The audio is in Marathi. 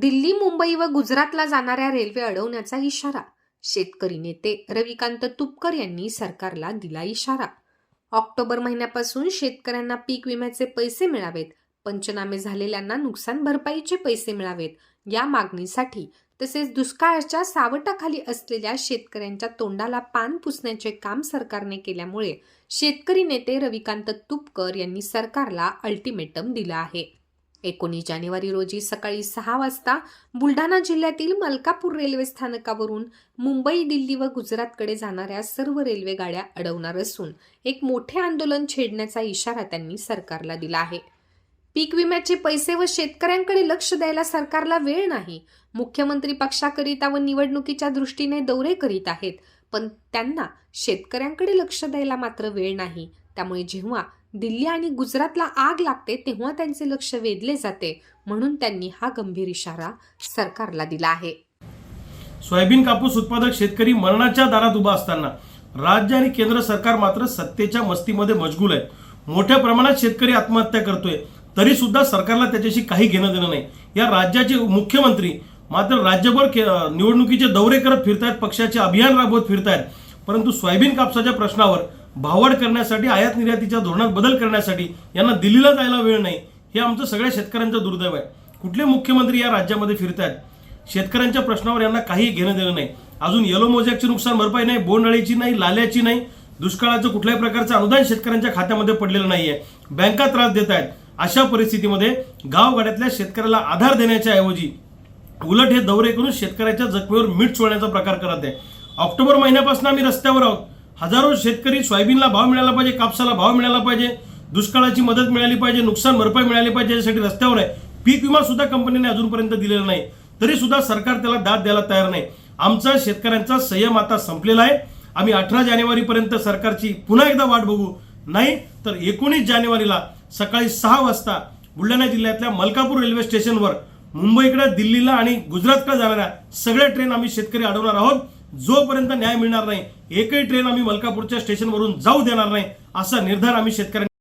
दिल्ली मुंबई व गुजरातला जाणाऱ्या रेल्वे अडवण्याचा इशारा. शेतकरी नेते रविकांत तुपकर यांनी सरकारला दिला इशारा. ऑक्टोबर महिन्यापासून शेतकऱ्यांना पीक विम्याचे पैसे मिळावेत. पंचनामे झालेल्यांना नुकसान भरपाईचे पैसे मिळावेत. या मागणीसाठी तसेच दुष्काळाच्या सावटाखाली असलेल्या शेतकऱ्यांच्या तोंडाला पान पुसण्याचे काम सरकारने केल्यामुळे शेतकरी नेते रविकांत तुपकर यांनी सरकारला अल्टिमेटम दिला आहे. एकोणीस जानेवारी रोजी सकाळी सहा वाजता बुलढाणा जिल्ह्यातील मलकापूर रेल्वे स्थानकावरून मुंबई दिल्ली व गुजरातकडे जाणाऱ्या सर्व रेल्वे गाड्या अडवणार असून एक मोठे आंदोलन छेडण्याचा इशारा त्यांनी सरकारला दिला आहे. पीक विम्याचे पैसे व शेतकऱ्यांकडे लक्ष द्यायला सरकारला वेळ नाही. मुख्यमंत्री पक्षाकरिता व निवडणुकीच्या दृष्टीने दौरे करीत आहेत पण त्यांना शेतकऱ्यांकडे लक्ष द्यायला मात्र वेळ नाही. त्यामुळे जेव्हा दिल्ली आणि गुजरातला आग लागते तेव्हा त्यांचे लक्ष वेधले जाते म्हणून त्यांनी हा गंभीर इशारा सरकारला दिला आहे. सोयाबीन कापूस उत्पादक शेतकरी मरणाच्या दारात उभा असताना राज्य आणि केंद्र सरकार मात्र सत्तेच्या मस्तीमध्ये मजगूल आहे मोठ्या प्रमाणात शेतकरी आत्महत्या करतोय तरी सुद्धा सरकारला त्याच्याशी काही घेणं देणं नाही. या राज्याचे मुख्यमंत्री मात्र राज्यभर निवडणुकीचे दौरे करत फिरतायत पक्षाचे अभियान राबवत फिरतायत. परंतु सोयाबीन कापसाच्या प्रश्नावर भावड करण्यासाठी आयात निर्यातीच्या धोरणात बदल करण्यासाठी यांना दिल्लीला जायला वेळ नाही. हे आमचं सगळ्या शेतकऱ्यांचं दुर्दैव आहे. कुठले मुख्यमंत्री या राज्यामध्ये फिरतायत? शेतकऱ्यांच्या प्रश्नावर यांना काही घेणं देणं नाही. अजून येलो मोजॅकची नुकसान भरपाई नाही बोंडअळीची नाही लाल्याची नाही. दुष्काळाचं कुठल्याही प्रकारचं अनुदान शेतकऱ्यांच्या खात्यामध्ये पडलेलं नाहीये. बँका त्रास देत आहेत अशा परिस्थितीमध्ये गावगाड्यातल्या शेतकऱ्याला आधार देण्याच्या ऐवजी उलट हे दौरे करून शेतकऱ्याच्या जखमेवर मीठ चोळण्याचा प्रकार करत आहे. ऑक्टोबर महिन्यापासून आम्ही रस्त्यावर आहोत. हजारो शेतकरी सोयाबीनला भाव मिळाला पाहिजे कापसाला भाव मिळाला पाहिजे दुष्काळाची मदत मिळाली पाहिजे नुकसान भरपाई मिळाली पाहिजे यासाठी रस्त्यावर आहे. पीक विमा सुद्धा कंपनीने अजूनपर्यंत दिलेला नाही. तरी सुद्धा सरकार त्याला दाद द्यायला तयार नाही. आमचा शेतकऱ्यांचा संयम आता संपलेला आहे. आम्ही अठरा जानेवारीपर्यंत सरकारची पुन्हा एकदा वाट बघू. नाही तर एकोणीस जानेवारीला सकाळी सहा वाजता बुलढाणा जिल्ह्यातल्या मलकापूर रेल्वे स्टेशनवर मुंबईकडे दिल्लीला आणि गुजरातकडे जाणाऱ्या सगळ्या ट्रेन आम्ही शेतकरी अडवणार आहोत. जोपर्यंत न्याय मिळणार नाही एकही ट्रेन आम्ही मलकापूरच्या स्टेशनवरून जाऊ देणार नाही असा निर्धार आम्ही शेतकऱ्यांनी